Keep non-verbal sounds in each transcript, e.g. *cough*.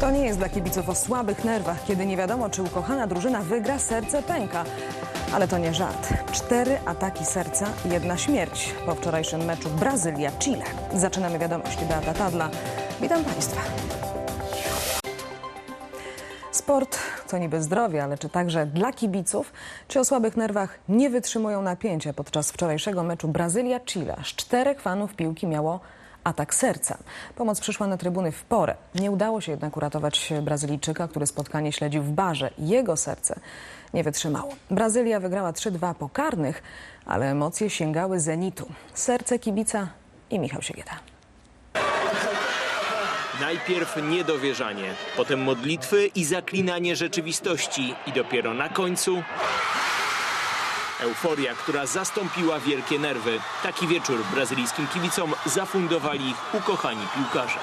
To nie jest dla kibiców o słabych nerwach, kiedy nie wiadomo, czy ukochana drużyna wygra, serce pęka. Ale to nie żart. Cztery ataki serca, jedna śmierć po wczorajszym meczu Brazylia-Chile. Zaczynamy wiadomości. Beata Tadla. Witam Państwa. Sport to niby zdrowie, ale czy także dla kibiców? Ci o słabych nerwach nie wytrzymują napięcia podczas wczorajszego meczu Brazylia-Chile. Aż czterech fanów piłki miało atak serca. Pomoc przyszła na trybuny w porę. Nie udało się jednak uratować Brazylijczyka, który spotkanie śledził w barze. Jego serce nie wytrzymało. Brazylia wygrała 3-2 po karnych, ale emocje sięgały zenitu. Serce kibica i Michał Siegieta. Najpierw niedowierzanie, potem modlitwy i zaklinanie rzeczywistości i dopiero na końcu euforia, która zastąpiła wielkie nerwy. Taki wieczór brazylijskim kibicom zafundowali ich ukochani piłkarze.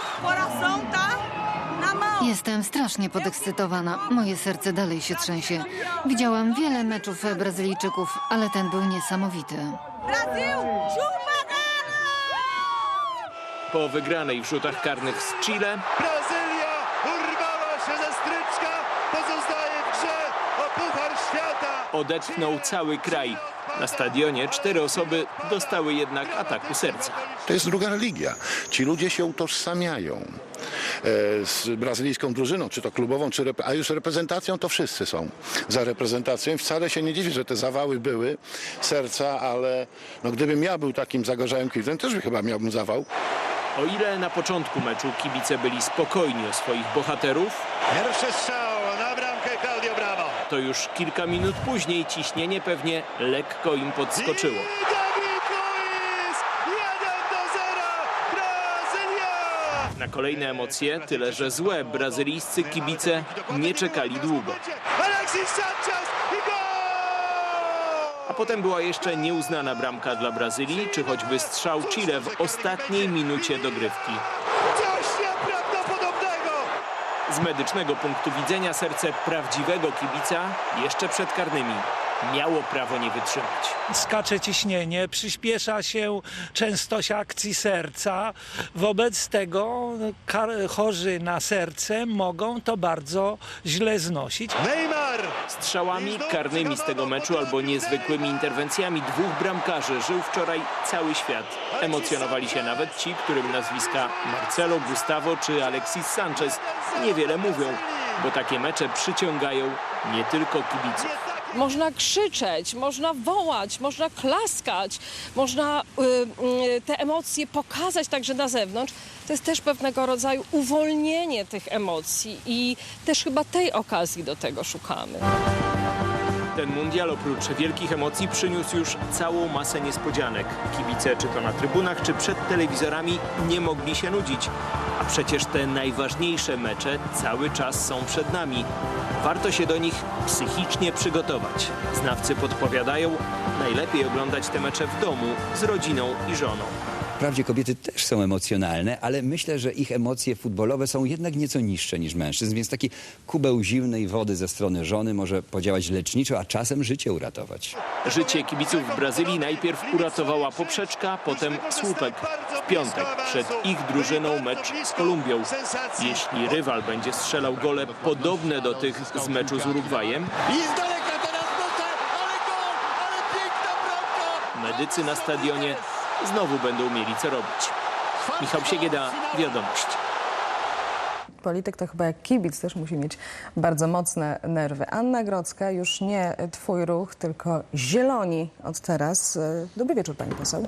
Jestem strasznie podekscytowana. Moje serce dalej się trzęsie. Widziałam wiele meczów Brazylijczyków, ale ten był niesamowity. Po wygranej w rzutach karnych z Chile Brazylia urwała się ze stryczka, pozostaje w grze o Puchar Świata. Odetchnął cały kraj. Na stadionie cztery osoby dostały jednak ataku serca. To jest druga religia. Ci ludzie się utożsamiają e, z brazylijską drużyną, czy to klubową, czy rep- a już reprezentacją to wszyscy są za reprezentacją. I wcale się nie dziwię, że te zawały były serca, ale no, gdybym ja był takim zagorzałym kibicem, też chyba miałbym zawał. O ile na początku meczu kibice byli spokojni o swoich bohaterów, Pierwszy strzał to już kilka minut później ciśnienie pewnie lekko im podskoczyło. I Dawid Luiz! 1 do 0! Brazylia! Na kolejne emocje, tyle że złe, brazylijscy kibice nie czekali długo. A potem była jeszcze nieuznana bramka dla Brazylii, czy choćby strzał Chile w ostatniej minucie dogrywki. Z medycznego punktu widzenia serce prawdziwego kibica jeszcze przed karnymi miało prawo nie wytrzymać. skacze ciśnienie, przyspiesza się częstość akcji serca. Wobec tego kar- chorzy na serce mogą to bardzo źle znosić. Neymar! Strzałami karnymi z tego meczu albo niezwykłymi interwencjami dwóch bramkarzy żył wczoraj cały świat. Emocjonowali się nawet ci, którym nazwiska Marcelo, Gustavo czy Alexis Sanchez niewiele mówią, bo takie mecze przyciągają nie tylko kibiców. Można krzyczeć, można wołać, można klaskać, można y, y, te emocje pokazać także na zewnątrz. To jest też pewnego rodzaju uwolnienie tych emocji i też chyba tej okazji do tego szukamy. Ten mundial oprócz wielkich emocji przyniósł już całą masę niespodzianek. Kibice, czy to na trybunach, czy przed telewizorami, nie mogli się nudzić. A przecież te najważniejsze mecze cały czas są przed nami. Warto się do nich psychicznie przygotować. Znawcy podpowiadają, najlepiej oglądać te mecze w domu z rodziną i żoną. Wprawdzie kobiety też są emocjonalne, ale myślę, że ich emocje futbolowe są jednak nieco niższe niż mężczyzn, więc taki kubeł zimnej wody ze strony żony może podziałać leczniczo, a czasem życie uratować. Życie kibiców w Brazylii najpierw uratowała poprzeczka, potem słupek. W piątek przed ich drużyną mecz z Kolumbią. Jeśli rywal będzie strzelał gole podobne do tych z meczu z Urugwajem, medycy na stadionie znowu będą mieli co robić. Michał Siegieda, Wiadomości. Polityk to chyba jak kibic też musi mieć bardzo mocne nerwy. Anna Grodzka, już nie twój ruch, tylko zieloni od teraz. Dobry wieczór pani poseł.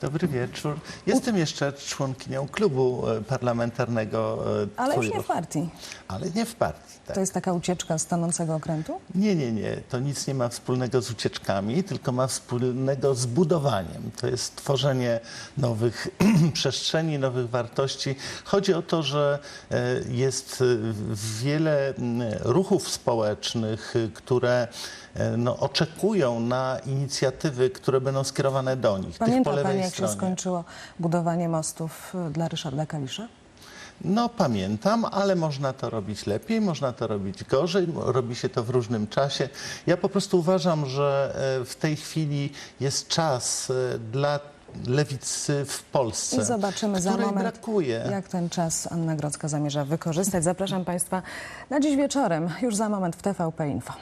Dobry wieczór. Jestem jeszcze członkinią klubu e, parlamentarnego. e, Ale już nie w Ruch. partii. Ale nie w partii. Tak. To jest taka ucieczka z stanącego okrętu? Nie, nie, nie. To nic nie ma wspólnego z ucieczkami, tylko ma wspólnego z budowaniem. To jest tworzenie nowych *clears throat* przestrzeni, nowych wartości. Chodzi o to, że e, jest e, wiele m, ruchów społecznych, e, które e, no, oczekują na inicjatywy, które będą skierowane do nich. tych po Pamięta pani, jak stronie. się skończyło budowanie mostów y, dla Ryszarda Kalisza? No pamiętam, ale można to robić lepiej, można to robić gorzej, robi się to w różnym czasie. Ja po prostu uważam, że e, w tej chwili jest czas e, dla lewicy w Polsce, I zobaczymy za moment, brakuje. jak ten czas Anna Grodzka zamierza wykorzystać. Zapraszam Państwa na dziś wieczorem, już za moment w TVP Info.